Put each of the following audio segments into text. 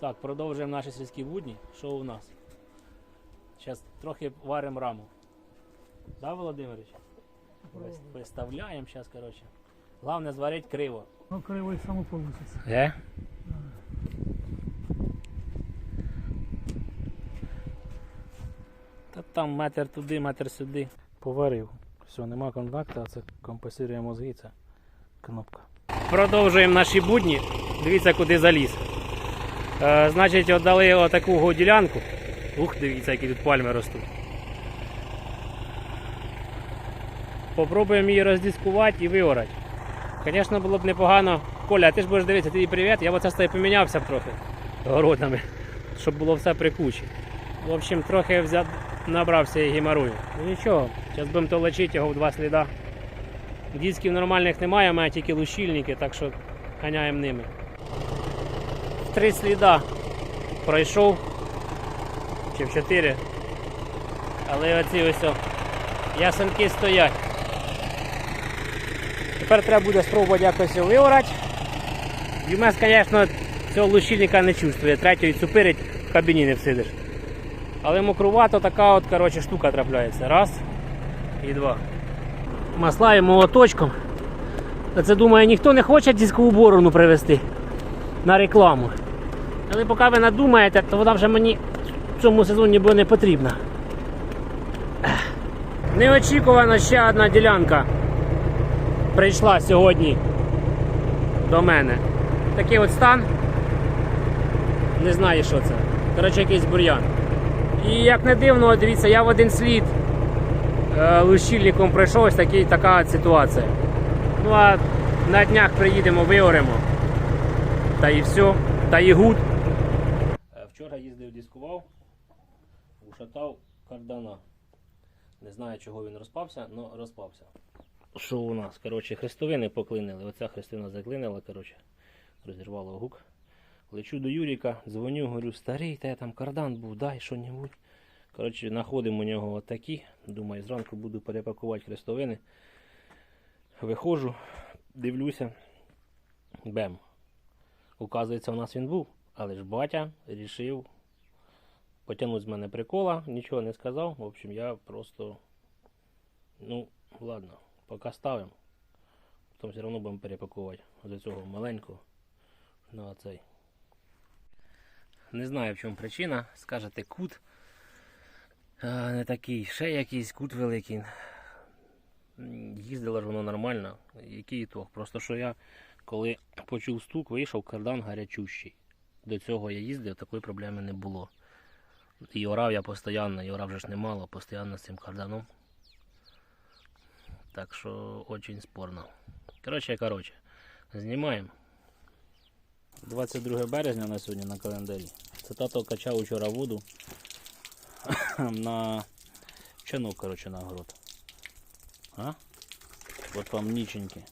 Так, продовжуємо наші сільські будні. Що у нас? Зараз трохи варимо раму. Да, Володимирович? Вис- Виставляємо зараз, коротше. Головне зварити криво. Ну, криво і само вийде. Е? Та там метр туди, метр сюди. Поварив. Все, нема контакту, а це компенсує мозги, це кнопка. Продовжуємо наші будні. Дивіться, куди заліз. Е, значить, отдали отаку ділянку. Ух, дивіться, які тут пальми ростуть. Попробуємо її роздискувати і виорати. Звісно, було б непогано. Коля, ти ж будеш дивитися, тобі привіт. Я оце з тобою помінявся б трохи городами, щоб було все при кучі. В общем, трохи взяв, набрався і геморою. Ну нічого, зараз будемо толочити його в два сліда. Дисків нормальних немає, має тільки лущильники, так що ганяємо ними. Три сліда пройшов, чи в чотири. Але оці ось ясенки стоять. Тепер треба буде спробувати якось його виорати. Юмес, звісно, цього лущильника не чувствує. Третьої цупирить, в кабіні не всидиш. Але мокрувато така от коротше, штука трапляється. Раз і два. Масла молоточком. Це думаю, ніхто не хоче дискову борону привезти на рекламу. Але поки ви надумаєте, то вона вже мені в цьому сезоні буде не потрібна. Неочікувано ще одна ділянка прийшла сьогодні до мене. Такий от стан. Не знаю, що це. Коротше, якийсь бур'ян. І як не дивно, дивіться, я в один слід е, лущильником пройшов такий, така ситуація. Ну а на днях приїдемо, виоремо. Та і все, та і гуд. Дискував, ушатав кардана. Не знаю, чого він розпався, але розпався. Що у нас? Коротше, хрестовини поклинили. Оця хрестина заклинила, коротше, розірвала гук. Лечу до Юріка, дзвоню, говорю, старий, та я там кардан був, дай що-небудь. Коротше, знаходимо у нього отакі. Думаю, зранку буду перепакувати хрестовини. Виходжу, дивлюся. Бем. Указується, у нас він був, але ж батя рішив потягнути з мене прикола, нічого не сказав. В общем, я просто. Ну, ладно, поки ставимо. Потім все одно будемо перепакувати з цього маленького на цей. Не знаю в чому причина. Скажете кут. А, не такий, ще якийсь кут великий. Їздило ж воно нормально. Який ітог? Просто що я, коли почув стук, вийшов кардан гарячущий. До цього я їздив, такої проблеми не було. І орав я постійно, і орав вже ж немало, постійно з цим карданом. Так що очень спорно. Коротше, коротше, знімаємо. 22 березня на сьогодні на календарі. Це тато качав вчора воду на чанок, коротше, на огород. А? От вам ніченьки.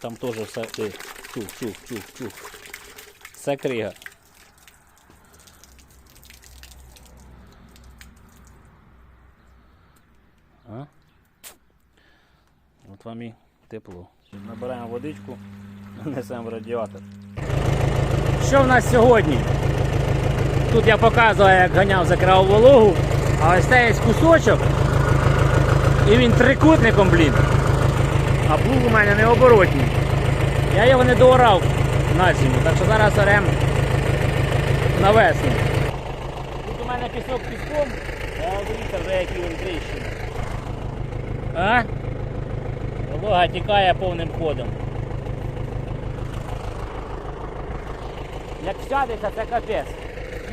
Там теж все... Чух, чух, чух, чух. Все крига. А? От вам тепло. Набираємо водичку, несемо в радіатор. Що в нас сьогодні? Тут я показую, як ганяв закрав вологу, а ось цей є кусочок. І він трикутником, блін. А плуг у мене не оборотній. Я його не доорав на зиму, так що зараз орем на весну. Тут у мене пісок піском, а дивіться вже які він тріщини. А? Волога тікає повним ходом. Як сядеться, це капець.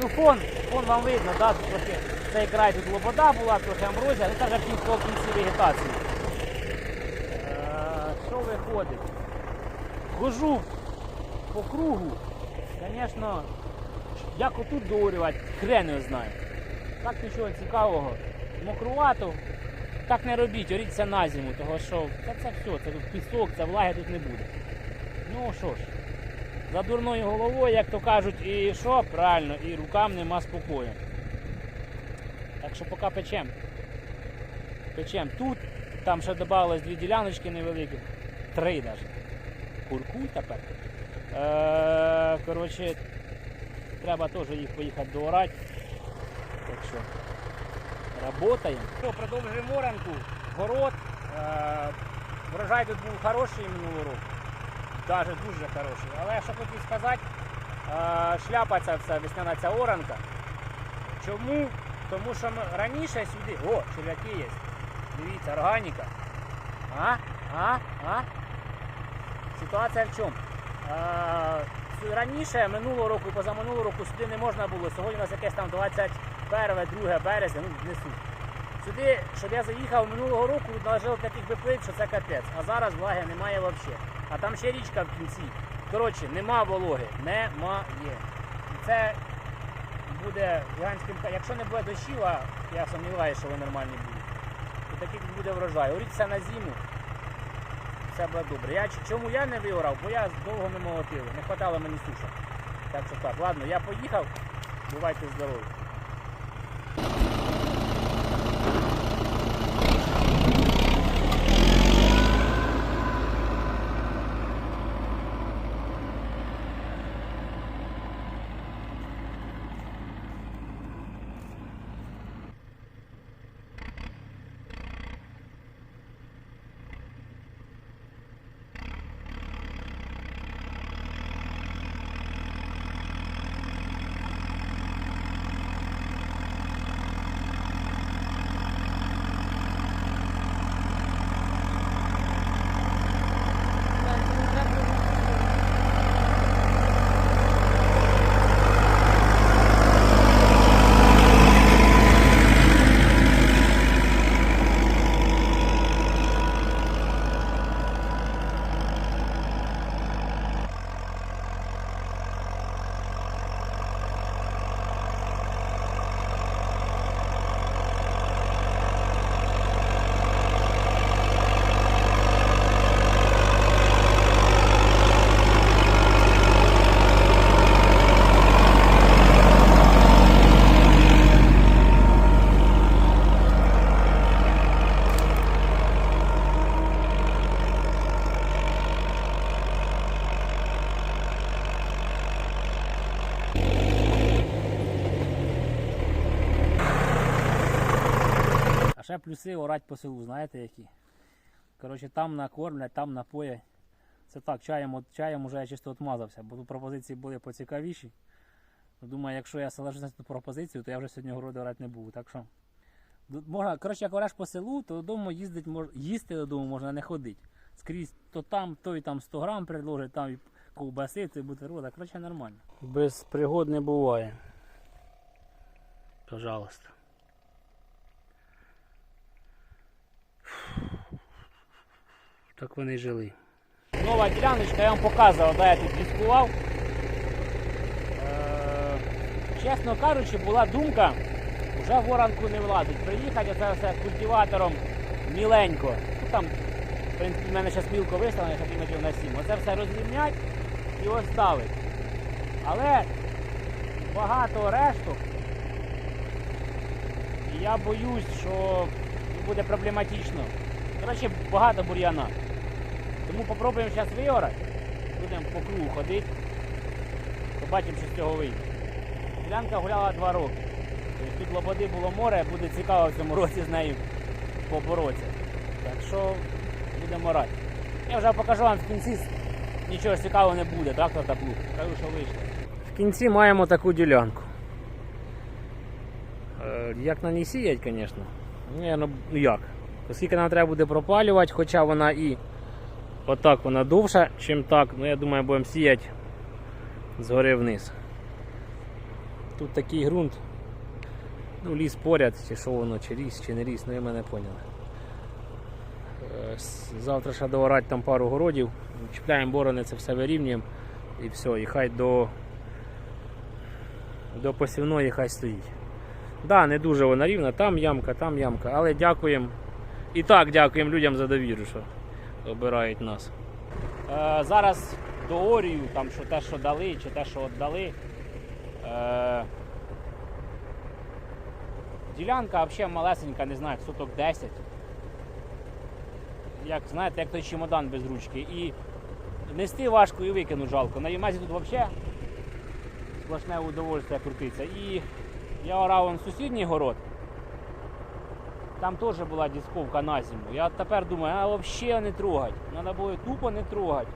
Ну фон, фон вам видно, да, трохи цей край тут лобода була, трохи амброзія, але це вже в кінці- вегетації. Е, Що виходить? Хожу по кругу, звісно, як отут доорювати, хрен його знає. Так нічого цікавого. Мокрувато, так не робіть, оріться на зиму, того що це, це все, це тут пісок, це влаги тут не буде. Ну що ж, за дурною головою, як то кажуть, і що, правильно, і рукам нема спокою. Так що поки печем. Печем тут, там ще додавалось дві діляночки невеликі, три навіть. Куркуй тепер. Е, коротше, треба теж їх поїхати доорати. Так що, работаємо. Що, продовжуємо оранку. Город. Е, врожай тут був хороший минулого року. Даже дуже хороший. Але що хотів сказати, е, шляпа ця вся весняна ця оранка. Чому? Тому що раніше сюди. О, черв'яки є. Дивіться, органіка. А? А? А? Ситуація в чому? Раніше, минулого року, позаминулого року сюди не можна було. Сьогодні у нас якесь там 21, 2 березня, ну не суть. Сюди, щоб я заїхав минулого року, наложили таких би плит, що це капець. А зараз влаги немає взагалі. А там ще річка в кінці. Коротше, нема вологи. Немає. І це буде гігантським. Якщо не буде дощів, а я сумніваюся, що вони нормальні будуть, то такий буде врожай. Оріться на зиму. Все буде добре. Я, чому я не виорав? Бо я довго не молотив. Не хватало мені суша. Так що так, ладно, я поїхав. Бувайте здорові. Плюси орать по селу, знаєте які? Коротше, там накормлять, там напоять. Це так, чаєм, от, чаєм уже я чисто отмазався, бо тут пропозиції були поцікавіші. Думаю, якщо я соглашуся на цю пропозицію, то я вже сьогодні городи орати не буду. Так що можна, коротше, як ореш по селу, то додому їздить, їсти додому можна не ходити. Скрізь то там, то і там 100 грам предложить, там і ковбаси, то і бутерброда. Коротше, нормально. Без пригод не буває. Пожалуйста. Так вони жили. Нова діляночка, я вам показував, де я тут дискував. Е, чесно кажучи, була думка вже в оранку не влазить. Приїхати це все культиватором міленько. Ну, там, в принципі, в мене ще мілко виставлено, сантиметрів на 7. Оце все розрівнять і оставить. Але багато решток. Я боюсь, що буде проблематично. Коротше, багато бур'яна. Тому попробуємо зараз виорати. Будемо по кругу ходити. Побачимо, що з цього вийде. Ділянка гуляла два роки. Тобто тут лободи було море, буде цікаво в цьому році з нею поборотися. Так що будемо орати. Я вже покажу вам в кінці, нічого цікавого не буде, трактор та плуг. Кажу, що вийшло. В кінці маємо таку ділянку. Е, Як на ній сіять, звісно. Ну як? Оскільки нам треба буде пропалювати, хоча вона і отак вона довша, чим так, ну я думаю, будемо сіяти згори вниз. Тут такий ґрунт. Ну, ліс поряд, чи що воно, чи ліс, чи не ліс, ну ви мене поняли. Е, Завтра ще доорати там пару городів, чіпляємо борони, це все вирівнюємо і все, і хай до, до посівної хай стоїть. Да, не дуже вона рівна, там ямка, там ямка, але дякуємо. І так дякуємо людям за довіру, що обирають нас. Е, зараз доорію, там, що те, що дали, чи те, що віддали. Е, ділянка взагалі малесенька, не знаю, суток 10. Як знаєте, як той чемодан без ручки. І нести важко і викинути жалко. На Юмазі тут взагалі сплошне удовольствие крутиться. І я орав сусідній город. Там теж була дисковка на зиму. Я тепер думаю, а взагалі не трогать. Треба було тупо не трогать.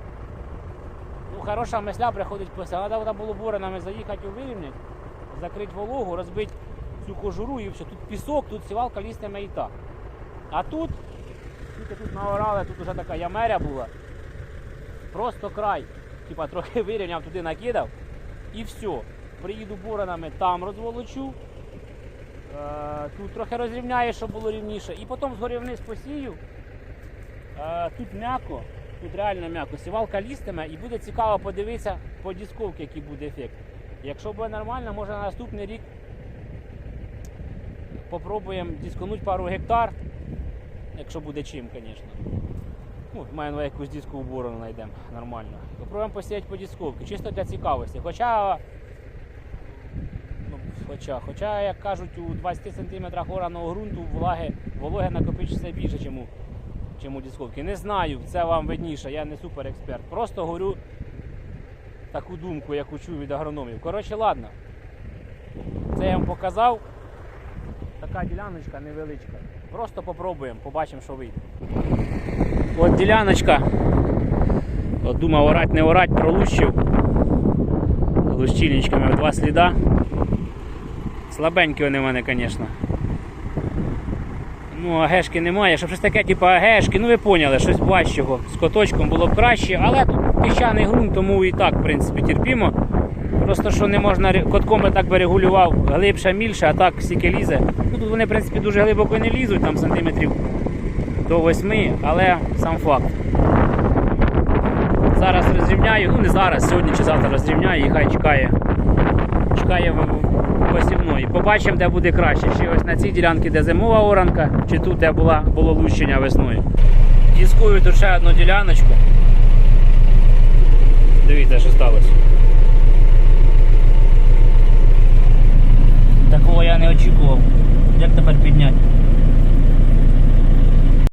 Ну, хороша мисля приходить після. Треба було боренами заїхати у вирівнять, закрити вологу, розбити цю кожуру і все. Тут пісок, тут сівалка лістиме і так. А тут, тільки тут наорали, тут вже така ямеря була. Просто край. Типа трохи вирівняв, туди накидав і все. Приїду боронами, там розволочу. Е, тут трохи розрівняю, щоб було рівніше. І потім згори вниз посію. Е, тут м'яко, тут реально м'яко. Сівалка лістиме і буде цікаво подивитися по дисковці, який буде ефект. Якщо буде нормально, може на наступний рік попробуємо дисконуть пару гектар. Якщо буде чим, звісно. Ну, на якусь дискову борону знайдемо нормально. Попробуємо посіяти по дисковці, чисто для цікавості. Хоча, хоча, хоча, як кажуть, у 20 см ораного ґрунту влаги, вологи накопичиться більше, чим у, чим у дисковці. Не знаю, це вам видніше, я не супер експерт. Просто говорю таку думку, яку чую від агрономів. Коротше, ладно. Це я вам показав. Така діляночка невеличка. Просто попробуємо, побачимо, що вийде. От діляночка. От думав орать, не орать, пролущив. Лущильничками в два сліда. Слабенькі вони в мене, звісно. Ну, агешки немає. Щоб щось таке, типу агешки, ну ви поняли, щось важчого. З коточком було б краще, але тут піщаний ґрунт, тому і так, в принципі, терпімо. Просто що не можна котком би так би регулював глибше, мільше, а так стільки лізе. Ну тут вони, в принципі, дуже глибоко не лізуть, там сантиметрів до 8, але сам факт. Зараз розрівняю, ну не зараз, сьогодні чи завтра розрівняю і хай чекає. Чекає посівної. Побачимо, де буде краще. Чи ось на цій ділянці, де зимова оранка, чи тут, де була, було лущення весною. Діскую тут ще одну діляночку. Дивіться, що сталося. Такого я не очікував. Як тепер підняти?